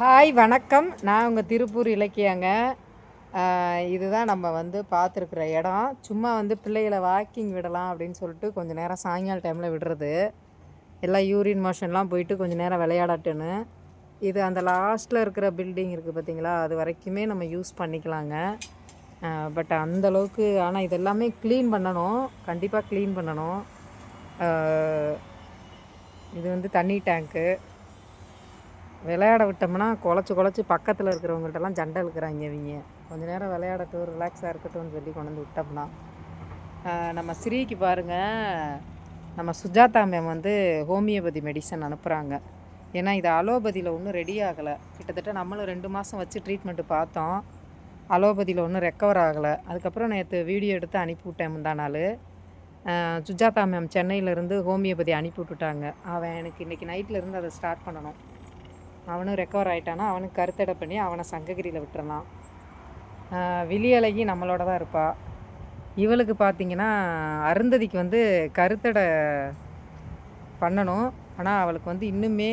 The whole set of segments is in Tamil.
ஹாய் வணக்கம். நான் உங்கள் திருப்பூர் இலக்கியாங்க. இதுதான் நம்ம வந்து பார்த்துருக்குற இடம். சும்மா வந்து பிள்ளைகளை வாக்கிங் விடலாம் அப்படின்னு சொல்லிட்டு கொஞ்சம் நேரம் சாயங்கால டைமில் விடுறது. எல்லாம் யூரின் மோஷன்லாம் போயிட்டு கொஞ்சம் நேரம் விளையாடட்டுன்னு இது அந்த லாஸ்ட்டில் இருக்கிற பில்டிங் இருக்குது பார்த்தீங்களா? அது வரைக்குமே நம்ம யூஸ் பண்ணிக்கலாங்க. பட் அந்தளவுக்கு ஆனால் இதெல்லாமே க்ளீன் பண்ணணும். கண்டிப்பாக க்ளீன் பண்ணணும். இது வந்து தண்ணி டேங்க்கு விளையாட விட்டோம்னா குழச்சி குழச்சி பக்கத்தில் இருக்கிறவங்கள்ட்டலாம் சண்டை இருக்கிறாங்க இவங்க. கொஞ்ச நேரம் விளையாடட்டும் ரிலாக்ஸாக இருக்கட்டும்னு சொல்லி கொண்டு வந்து விட்டோம்னா நம்ம ஸ்ரீக்கு பாருங்கள் நம்ம சுஜாதா மேம் வந்து ஹோமியோபதி மெடிசன் அனுப்புகிறாங்க ஏன்னா இது அலோபதியில் ஒன்றும் ரெடி ஆகலை. கிட்டத்தட்ட நம்மளும் ரெண்டு மாதம் வச்சு ட்ரீட்மெண்ட்டு பார்த்தோம். அலோபதியில் ஒன்றும் ரெக்கவர் ஆகலை. அதுக்கப்புறம் நேற்று வீடியோ எடுத்து அனுப்பி விட்டேன் முந்தா நாள். சுஜாதா மேம் சென்னையிலேருந்து ஹோமியோபதி அனுப்பி விட்டுட்டாங்க. அவன் எனக்கு இன்றைக்கி நைட்லேருந்து அதை ஸ்டார்ட் பண்ணணும். அவனும் ரெக்கவர் ஆகிட்டானா அவனுக்கு கருத்தடை பண்ணி அவனை சங்ககிரியில் விட்டுறலாம். விழியழகி நம்மளோட தான் இருப்பா. இவளுக்கு பார்த்தீங்கன்னா அருந்ததிக்கு வந்து கருத்தடை பண்ணணும். ஆனால் அவளுக்கு வந்து இன்னுமே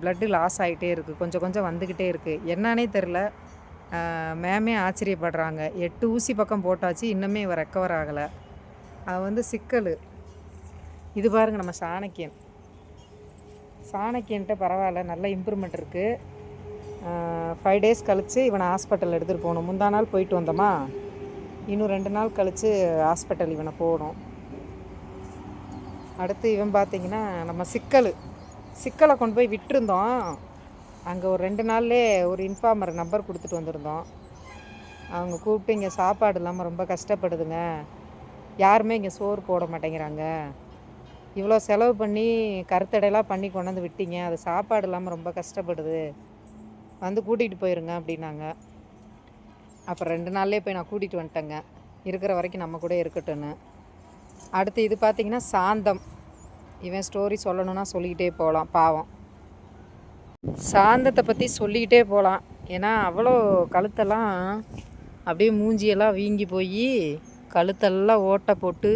பிளட்டு லாஸ் ஆகிட்டே இருக்குது கொஞ்சம் கொஞ்சம் வந்துக்கிட்டே இருக்குது என்னன்னே தெரில மேமே ஆச்சரியப்படுறாங்க. எட்டு ஊசி பக்கம் போட்டாச்சு. இன்னுமே இவ ரெக்கவர் ஆகலை. அவள் வந்து சிக்கல். இது பாருங்கள் நம்ம சாணக்கியன். சாணக்கியன்ட்ட பரவாயில்ல நல்ல இம்ப்ரூவ்மெண்ட் இருக்குது ஃபைவ் டேஸ் கழித்து இவனை ஹாஸ்பிட்டல் எடுத்துகிட்டு போகணும். முந்தா நாள் போயிட்டு வந்தோமா? இன்னும் ரெண்டு நாள் கழித்து ஹாஸ்பிட்டல் இவனை போகணும். அடுத்து இவன் பார்த்தீங்கன்னா நம்ம சிக்கல் சிக்கலை கொண்டு போய் விட்டுருந்தோம். அங்கே ஒரு ரெண்டு நாள்லே ஒரு இன்ஃபார்மர் நம்பர் கொடுத்துட்டு வந்திருந்தோம். அவங்க கூப்பிட்டு இங்கே சாப்பாடு இல்லாமல் ரொம்ப கஷ்டப்படுதுங்க. யாருமே இங்கே சோறு போட மாட்டேங்கிறாங்க. இவ்வளோ செலவு பண்ணி கருத்தடையெல்லாம் பண்ணி கொண்டாந்து விட்டீங்க. அது சாப்பாடு இல்லாமல் ரொம்ப கஷ்டப்படுது. வந்து கூட்டிகிட்டு போயிருங்க அப்படின்னாங்க. அப்புறம் ரெண்டு நாள்லேயே போய் நான் கூட்டிகிட்டு வந்துட்டேங்க. இருக்கிற வரைக்கும் நம்ம கூட இருக்கட்டும்னு. அடுத்து இது பார்த்திங்கன்னா சாந்தம். இவன் ஸ்டோரி சொல்லணும்னா சொல்லிக்கிட்டே போகலாம் பாவம். சாந்தத்தை பற்றி சொல்லிக்கிட்டே போகலாம் ஏன்னா அவ்வளோ கழுத்தெல்லாம் அப்படியே மூஞ்சியெல்லாம் வீங்கி போய் கழுத்தெல்லாம் ஓட்டை போட்டு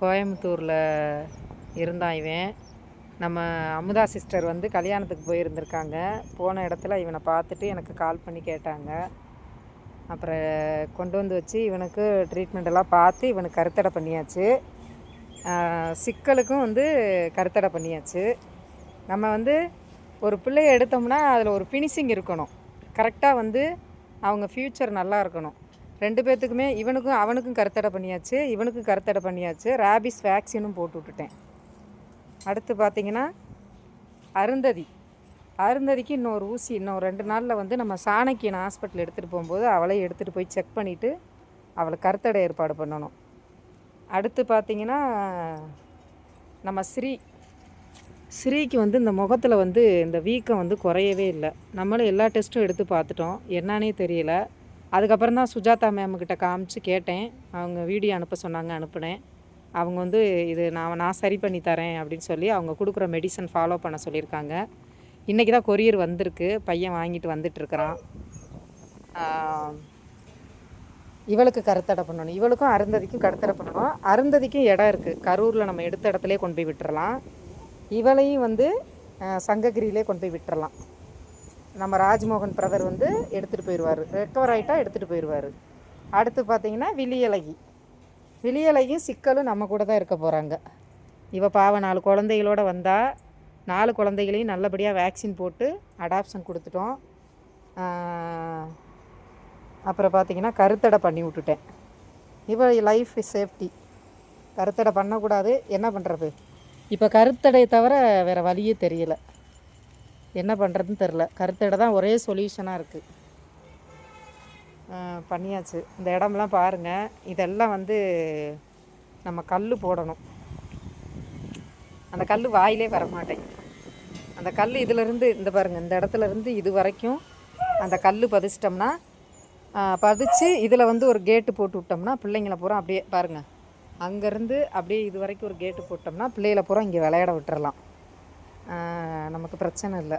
கோயம்புத்தூரில் இருந்தான் இவன். நம்ம அமுதா சிஸ்டர் வந்து கல்யாணத்துக்கு போயிருந்திருக்காங்க. போன இடத்துல இவனை பார்த்துட்டு எனக்கு கால் பண்ணி கேட்டாங்க. அப்புறம் கொண்டு வந்து வச்சு இவனுக்கு ட்ரீட்மெண்ட் எல்லாம் பார்த்து இவனுக்கு கருத்தடை பண்ணியாச்சு. சிக்கலுக்கும் வந்து கருத்தடை பண்ணியாச்சு. நம்ம வந்து ஒரு பிள்ளைய எடுத்தோம்னா அதில் ஒரு ஃபினிஷிங் இருக்கணும். கரெக்டாக வந்து அவங்க ஃப்யூச்சர் நல்லா இருக்கணும். ரெண்டு பேர்த்துக்குமே இவனுக்கும் அவனுக்கும் கருத்தடை பண்ணியாச்சு இவனுக்கும் கருத்தடை பண்ணியாச்சு. ரேபிஸ் வேக்சினும் போட்டு விட்டுட்டேன். அடுத்து பார்த்தீங்கன்னா அருந்ததி. அருந்ததிக்கு இன்னொரு ஊசி இன்னும் ரெண்டு நாளில் வந்து நம்ம சாணக்கியன் ஹாஸ்பிட்டல் எடுத்துகிட்டு போகும்போது அவளை எடுத்துகிட்டு போய் செக் பண்ணிவிட்டு அவளை கருத்தடை ஏற்பாடு பண்ணணும். அடுத்து பார்த்தீங்கன்னா நம்ம ஸ்ரீ. ஸ்ரீக்கு வந்து இந்த முகத்தில் வந்து இந்த வீக்கம் வந்து குறையவே இல்லை. நம்மளும் எல்லா டெஸ்ட்டும் எடுத்து பார்த்துட்டோம். என்னன்னே தெரியல. அதுக்கப்புறம் தான் சுஜாதா மேம்கிட்ட காமிச்சு கேட்டேன். அவங்க வீடியோ அனுப்ப சொன்னாங்க அனுப்புனேன். அவங்க வந்து இது நான் நான் சரி பண்ணி தரேன் அப்படின்னு சொல்லி அவங்க கொடுக்குற மெடிசன் ஃபாலோ பண்ண சொல்லியிருக்காங்க. இன்றைக்கி தான் கொரியர் வந்திருக்கு. பையன் வாங்கிட்டு வந்துட்டுருக்குறான் இவளுக்கு கருத்தடை பண்ணணும். இவளுக்கும் அருந்ததிக்கும் கருத்தடை பண்ணணும். அருந்ததிக்கும் இடம் இருக்குது கரூரில் நம்ம எடுத்த இடத்துலே கொண்டு போய் விட்டுறலாம். இவளையும் வந்து சங்ககிரியிலே கொண்டு போய் விட்டுறலாம். நம்ம ராஜ்மோகன் பிரதர் வந்து எடுத்துகிட்டு போயிடுவார். ரெக்கவர் ஆகிட்டா எடுத்துகிட்டு போயிடுவார். அடுத்து பார்த்தீங்கன்னா விழியழகி விழியழகியும் சிக்கலும் நம்ம கூட தான் இருக்க போகிறாங்க இவள் பாவம் நாலு குழந்தைகளோட வந்தால் நாலு குழந்தைகளையும் நல்லபடியாக வேக்சின் போட்டு அடாப்ஷன் கொடுத்துட்டோம். அப்புறம் பார்த்தீங்கன்னா கருத்தடை பண்ணி விட்டுட்டேன். இவள் லைஃப் சேஃப்டி கருத்தடை பண்ணக்கூடாது. என்ன பண்ணுறது இப்போ கருத்தடை தவிர வேறு வழியே தெரியல. என்ன பண்ணுறதுன்னு தெரில கருத்தடை தான் ஒரே சொல்யூஷனாக இருக்குது பண்ணியாச்சு. இந்த இடம்லாம் பாருங்கள் இதெல்லாம் வந்து நம்ம கல் போடணும். அந்த கல் வாயிலே வர அந்த கல் இதிலிருந்து இந்த பாருங்கள் இந்த இடத்துல இருந்து இது வரைக்கும் அந்த கல் பதிச்சிட்டோம்னா பதிச்சு இதில் வந்து ஒரு கேட்டு போட்டு விட்டோம்னா பிள்ளைங்கள பூரா அப்படியே பாருங்கள் அங்கேருந்து அப்படியே இது வரைக்கும் ஒரு கேட்டு போட்டோம்னா பிள்ளைகளை பூரா இங்கே விளையாட விட்டுறலாம். நமக்கு பிரச்சனை இல்லை.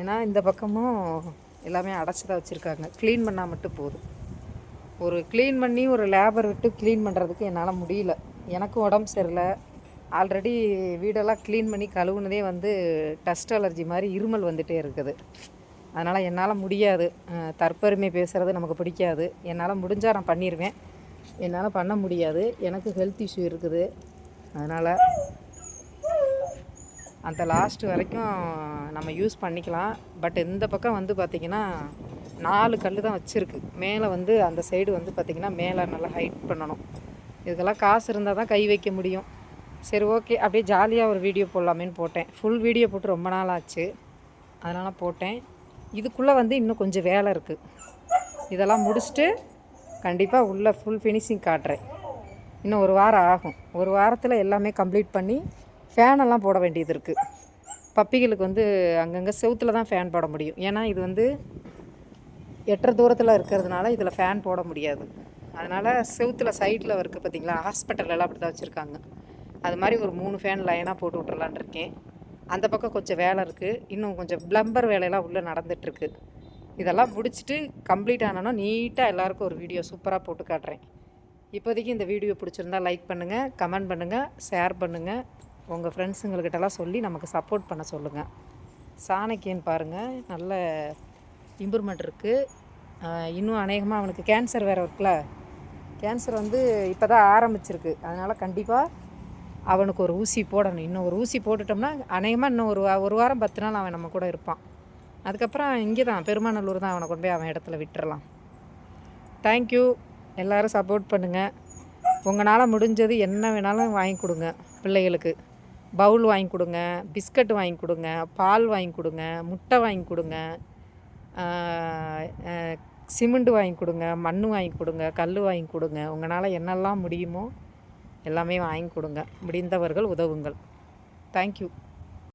ஏன்னா இந்த பக்கமும் எல்லாமே அடைச்சி தான் வச்சுருக்காங்க. க்ளீன் பண்ணால் மட்டும் போதும். ஒரு க்ளீன் பண்ணி ஒரு லேபர் விட்டு க்ளீன் பண்ணுறதுக்கு என்னால் முடியல. எனக்கும் உடம்பு சரியில்லை. ஆல்ரெடி வீடெல்லாம் க்ளீன் பண்ணி கழுவுனதே வந்து டஸ்ட் அலர்ஜி மாதிரி இருமல் வந்துகிட்டே இருக்குது. அதனால் என்னால் முடியாது. தற்பெருமை பேசுகிறது நமக்கு பிடிக்காது. என்னால் முடிஞ்சால் நான் பண்ணிடுவேன் என்னால் பண்ண முடியாது. எனக்கு ஹெல்த் இஷ்யூ இருக்குது. அதனால் அந்த லாஸ்ட் வரைக்கும் நம்ம யூஸ் பண்ணிக்கலாம். பட் இந்த பக்கம் வந்து பார்த்திங்கன்னா நாலு கல் தான் வச்சுருக்கு. மேலே வந்து அந்த சைடு வந்து பார்த்திங்கன்னா மேலே நல்லா ஹைட் பண்ணணும். இதுக்கெல்லாம் காசு இருந்தால் தான் கை வைக்க முடியும். சரி ஓகே அப்படியே ஜாலியாக ஒரு வீடியோ போடலாமேன்னு போட்டேன். ஃபுல் வீடியோ போட்டு ரொம்ப நாள் ஆச்சு. அதனால் போட்டேன். இதுக்குள்ளே வந்து இன்னும் கொஞ்சம் வேலை இருக்குது இதெல்லாம் முடிச்சுட்டு கண்டிப்பாக உள்ளே ஃபுல் ஃபினிஷிங் காட்டுறேன். இன்னும் ஒரு வாரம் ஆகும். ஒரு வாரத்தில் எல்லாமே கம்ப்ளீட் பண்ணி ஃபேனெல்லாம் போட வேண்டியது இருக்குது பப்பிகளுக்கு வந்து அங்கங்கே செவுத்தில் தான் ஃபேன் போட முடியும். ஏன்னா இது வந்து எட்டரை தூரத்தில் இருக்கிறதுனால இதில் ஃபேன் போட முடியாது. அதனால் செவுத்தில் சைடில் இருக்குது பார்த்தீங்களா ஹாஸ்பிட்டலெல்லாம் அப்படி தான் வச்சுருக்காங்க. அது மாதிரி ஒரு மூணு ஃபேன் லைனாக போட்டு விட்றலான் இருக்கேன். அந்த பக்கம் கொஞ்சம் வேலை இருக்குது இன்னும் கொஞ்சம் ப்ளம்பர் வேலையெல்லாம் உள்ளே நடந்துகிட்ருக்கு இதெல்லாம் முடிச்சுட்டு கம்ப்ளீட் ஆனோன்னா நீட்டாக எல்லாருக்கும் ஒரு வீடியோ சூப்பராக போட்டு காட்டுறேன். இப்போதைக்கு இந்த வீடியோ பிடிச்சிருந்தா லைக் பண்ணுங்கள் கமெண்ட் பண்ணுங்கள் ஷேர் பண்ணுங்கள் உங்கள் ஃப்ரெண்ட்ஸுங்கள்கிட்டலாம் சொல்லி நமக்கு சப்போர்ட் பண்ண சொல்லுங்கள் சாணக்கியன் பாருங்கள் நல்ல இம்ப்ரூவ்மெண்ட் இருக்குது இன்னும் அநேகமாக அவனுக்கு கேன்சர் வேறு இருக்குல்ல. கேன்சர் வந்து இப்போ தான் ஆரம்பிச்சிருக்கு. அதனால் கண்டிப்பாக அவனுக்கு ஒரு ஊசி போடணும். இன்னும் ஒரு ஊசி போட்டுட்டோம்னா அநேகமாக இன்னும் ஒரு வா- ஒரு வாரம் பத்து நாள் அவன் நம்ம கூட இருப்பான். அதுக்கப்புறம் இங்கே தான் பெருமாநல்லூர் தான் அவனை கொண்டு போய் அவன் இடத்துல விட்டுறலாம். தேங்க்யூ எல்லோரும் சப்போர்ட் பண்ணுங்கள் உங்களால் முடிஞ்சது என்ன வேணாலும் வாங்கி கொடுங்க பிள்ளைகளுக்கு. பவுல் வாங்கி கொடுங்க பிஸ்கட் வாங்கி கொடுங்க பால் வாங்கி கொடுங்க முட்டை வாங்கி கொடுங்க சிமெண்ட் வாங்கி கொடுங்க மண் வாங்கி கொடுங்க கல் வாங்கி கொடுங்க. உங்களால் என்னெல்லாம் முடியுமோ எல்லாமே வாங்கி கொடுங்க. முடிந்தவர்கள் உதவுங்கள். தேங்க்யூ